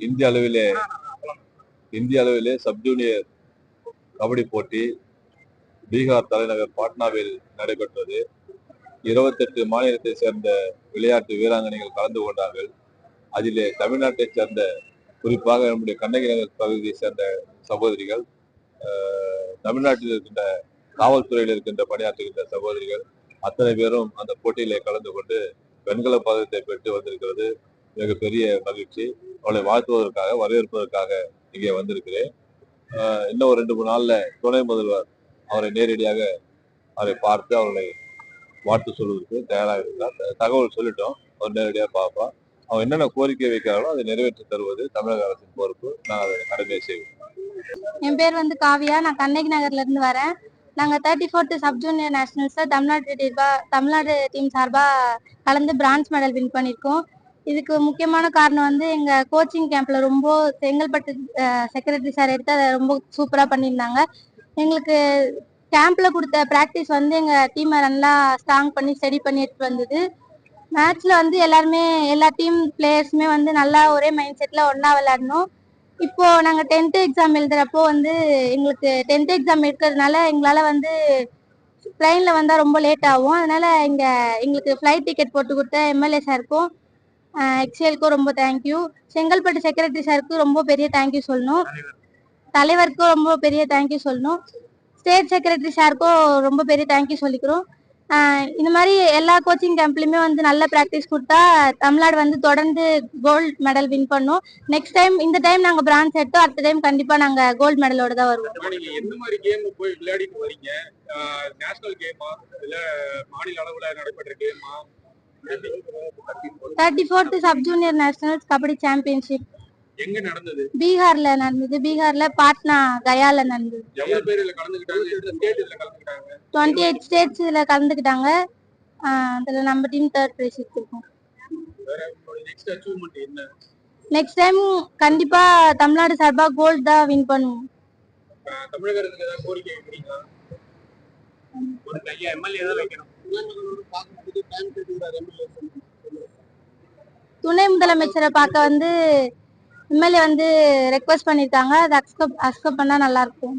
இந்திய அளவிலே இந்திய அளவிலே சப் ஜூனியர் கபடி போட்டி பீகார் தலைநகர் பாட்னாவில் நடைபெற்றது. இருபத்தெட்டு மாநிலத்தை சேர்ந்த விளையாட்டு வீராங்கனைகள் கலந்து கொண்டார்கள். அதிலே தமிழ்நாட்டைச் சேர்ந்த குறிப்பாக நம்முடைய கண்ணகி நகர் பகுதியை சேர்ந்த சகோதரிகள் தமிழ்நாட்டில் இருக்கின்ற காவல்துறையில் இருக்கின்ற பணியாற்றுகின்ற சகோதரிகள் அத்தனை பேரும் அந்த போட்டியிலே கலந்து கொண்டு வெண்கல பதக்கத்தை பெற்று வந்திருக்கிறது. மிகப்பெரிய மகிழ்ச்சி. அவளை வாழ்த்துவதற்காக வரவேற்பதற்காக இங்கே வந்திருக்கிறேன். இன்னும் ஒரு ரெண்டு மூணு நாளில் துணை முதல்வர் அவரை நேரடியாக அவரை பார்த்து அவர்களை வாழ்த்து சொல்வதற்கு தயாராக இருந்தார் தகவல் சொல்லிட்டோம். அவர் நேரடியாக பார்ப்பா. அவர் என்னென்ன கோரிக்கை வைக்கிறாங்களோ அதை நிறைவேற்றி தருவது தமிழக அரசின் பொறுப்பு. நான் அதை கடமையை செய்வேன். என் பேர் வந்து காவியா. நான் கண்ணகி நகர்ல இருந்து வரேன். நாங்கள் தேர்ட்டி ஃபோர்த் சப் ஜூனியர் நேஷனல்ஸில் தமிழ்நாடு தமிழ்நாடு டீம் சார்பாக கலந்து பிரான்ஸ் மெடல் வின் பண்ணியிருக்கோம். இதுக்கு முக்கியமான காரணம் வந்து எங்க கோச்சிங் கேம்ப்ல ரொம்ப செங்கல்பட்டு செக்ரட்டரி சார் எடுத்து அதை ரொம்ப சூப்பரா பண்ணியிருந்தாங்க. எங்களுக்கு கேம்ப்ல கொடுத்த ப்ராக்டிஸ் வந்து எங்க டீமை நல்லா ஸ்ட்ராங் பண்ணி ஸ்டடி பண்ணி எடுத்து வந்தது. மேட்ச்ல வந்து எல்லாருமே எல்லா டீம் பிளேயர்ஸுமே வந்து நல்லா ஒரே மைண்ட் செட்ல ஒன்னா விளையாடணும். இப்போ நாங்க டென்த் எக்ஸாம் எழுதுறப்போ வந்து எங்களுக்கு டென்த் எக்ஸாம் இருக்கிறதுனால எங்களால வந்து ட்ரெயின்ல வந்தா ரொம்ப லேட் ஆகும். அதனால இங்க எங்களுக்கு ஃப்ளைட் டிக்கெட் போட்டு கொடுத்த எம்எல்ஏ சாருக்கும் எக்ஸ்எல்க்கும் ரொம்ப தேங்க்யூ செங்கல்பட்டு செக்ரட்டரி சாருக்கும் ரொம்ப பெரிய தேங்க்யூ சொல்லணும். தலைவருக்கும் ரொம்ப பெரிய தேங்க்யூ சொல்லணும். ஸ்டேட் செக்ரட்டரி சாருக்கும் ரொம்ப பெரிய தேங்க்யூ சொல்லிக்கிறோம். இந்த மாதிரி எல்லா கோச்சிங் கேம்ப்லயுமே வந்து நல்ல ப்ராக்டிஸ் கொடுத்தா தமிழ்நாடு வந்து தொடர்ந்து கோல்டு மெடல் வின் பண்ணும். நெக்ஸ்ட் டைம் இந்த டைம் நாங்க பிரான்ஸ் எடுத்தோம். அடுத்த டைம் கண்டிப்பா நாங்க கோல்டு மெடலோட தான் வருவோம். நீங்க எந்த மாதிரி கேம் போய் விளையாடிட்டு வரீங்க? நேஷனல் கேமா இல்ல மாநில அளவுல நடைபெற்ற கேமா thirty fourth sub junior nationals kabaddi championship எங்க நடந்தது? பீகார்ல நடந்தது. பீகார்ல பாட்னா கயால நடந்தது. எவ்வளவு பேர் இதுல கலந்துக்கிட்டாங்க? டுவெண்ட்டி எயிட் ஸ்டேட்ஸ் இதுல கலந்துக்கிட்டாங்க. அதுல நம்ம டீம் தேர்ட் பிரைஸ் எடுத்திருக்கோம் நெக்ஸ்ட் அச்சீவ்மெண்ட் என்ன? நெக்ஸ்ட் டைம் கண்டிப்பா தமிழ்நாடு சார்பா கோல்டு தான் வின் பண்ணுவோம். அஹ் தமிழக அரசுக்கு ஏதாவது கோரிக்கை வைக்கிறீங்களா? ஒரு கையா எம்எல்ஏ தான் வைக்கணும். துணை முதலமைச்சரை பார்க்க வந்து எம்எல்ஏ வந்து ரெக்வஸ்ட் பண்ணிருக்காங்க. அதை அக்செப்ட் அக்செப்ட் பண்ணா நல்லா இருக்கும்.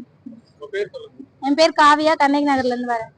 என் பேர் காவியா கண்ணகி நகர்ல இருந்து வரேன்.